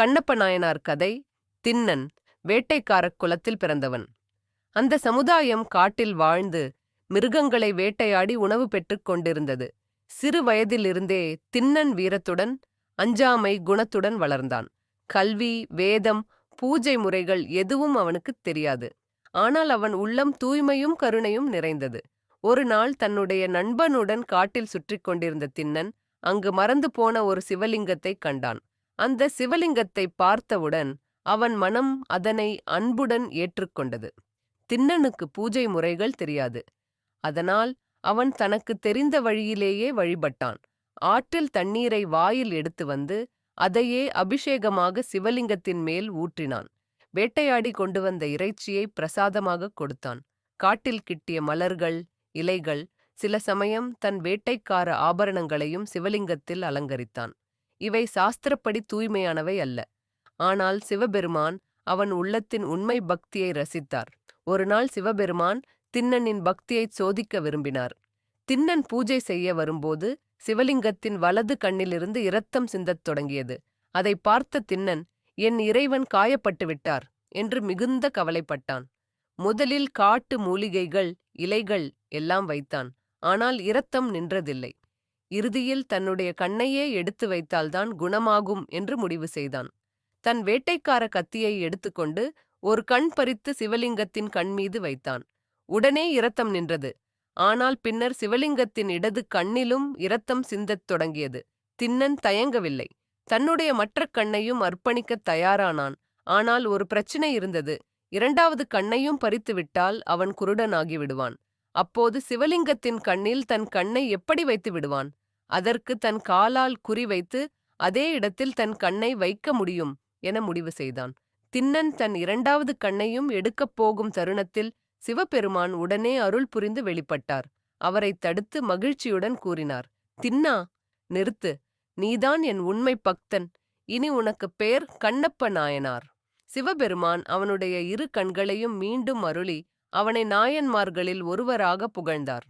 கண்ணப்ப நாயனார் கதை தின்னன் வேட்டைக்காரக் குலத்தில் பிறந்தவன். அந்த சமுதாயம் காட்டில் வாழ்ந்து மிருகங்களை வேட்டையாடி உணவு பெற்றுக் கொண்டிருந்தது. சிறு வயதிலிருந்தே தின்னன் வீரத்துடன் அஞ்சாமை குணத்துடன் வளர்ந்தான். கல்வி வேதம் பூஜை முறைகள் எதுவும் அவனுக்குத் தெரியாது. ஆனால் அவன் உள்ளம் தூய்மையும் கருணையும் நிறைந்தது. ஒரு நாள் தன்னுடைய நண்பனுடன் காட்டில் சுற்றிக் கொண்டிருந்த தின்னன் அங்கு மறந்து போன ஒரு சிவலிங்கத்தை கண்டான். அந்த சிவலிங்கத்தை பார்த்தவுடன் அவன் மனம் அதனை அன்புடன் ஏற்றுக்கொண்டது. திண்ணனுக்கு பூஜை முறைகள் தெரியாது. அதனால் அவன் தனக்கு தெரிந்த வழியிலேயே வழிபட்டான். ஆற்றில் தண்ணீரை வாயில் எடுத்து வந்து அதையே அபிஷேகமாக சிவலிங்கத்தின் மேல் ஊற்றினான். வேட்டையாடி கொண்டு வந்த இறைச்சியை பிரசாதமாகக் கொடுத்தான். காட்டில் கிட்டிய மலர்கள் இலைகள் சில சமயம் தன் வேட்டைக்கார ஆபரணங்களையும் சிவலிங்கத்தில் அலங்கரித்தான். இவை சாஸ்திரப்படி தூய்மையானவை அல்ல. ஆனால் சிவபெருமான் அவன் உள்ளத்தின் உண்மை பக்தியை ரசித்தார். ஒருநாள் சிவபெருமான் தின்னனின் பக்தியைச் சோதிக்க விரும்பினார். தின்னன் பூஜை செய்ய வரும்போது சிவலிங்கத்தின் வலது கண்ணிலிருந்து இரத்தம் சிந்தத் தொடங்கியது. அதை பார்த்த திண்ணன் என் இறைவன் காயப்பட்டு விட்டார் என்று மிகுந்த கவலைப்பட்டான். முதலில் காட்டு மூலிகைகள் இலைகள் எல்லாம் வைத்தான். ஆனால் இரத்தம் நின்றதில்லை. இறுதியில் தன்னுடைய கண்ணையே எடுத்து வைத்தால்தான் குணமாகும் என்று முடிவு செய்தான். தன் வேட்டைக்கார கத்தியை எடுத்துக்கொண்டு ஒரு கண் பறித்து சிவலிங்கத்தின் கண் மீது வைத்தான். உடனே இரத்தம் நின்றது. ஆனால் பின்னர் சிவலிங்கத்தின் இடது கண்ணிலும் இரத்தம் சிந்தத் தொடங்கியது. தின்னன் தயங்கவில்லை. தன்னுடைய மற்ற கண்ணையும் அர்ப்பணிக்கத் தயாரானான். ஆனால் ஒரு பிரச்சினை இருந்தது. இரண்டாவது கண்ணையும் பறித்துவிட்டால் அவன் குருடனாகிவிடுவான். அப்போது சிவலிங்கத்தின் கண்ணில் தன் கண்ணை எப்படி வைத்து விடுவான்? அதற்கு தன் காலால் குறிவைத்து அதே இடத்தில் தன் கண்ணை வைக்க முடியும் என முடிவு செய்தான். தின்னன் தன் இரண்டாவது கண்ணையும் எடுக்கப் போகும் தருணத்தில் சிவபெருமான் உடனே அருள் புரிந்து வெளிப்பட்டார். அவரை தடுத்து மகிழ்ச்சியுடன் கூறினார் தின்னா நிறுத்து. நீதான் என் உண்மை பக்தன். இனி உனக்கு பெயர் கண்ணப்ப நாயனார். சிவபெருமான் அவனுடைய இரு கண்களையும் மீண்டும் அருளி அவனை நாயன்மார்களில் ஒருவராக புகழ்ந்தார்.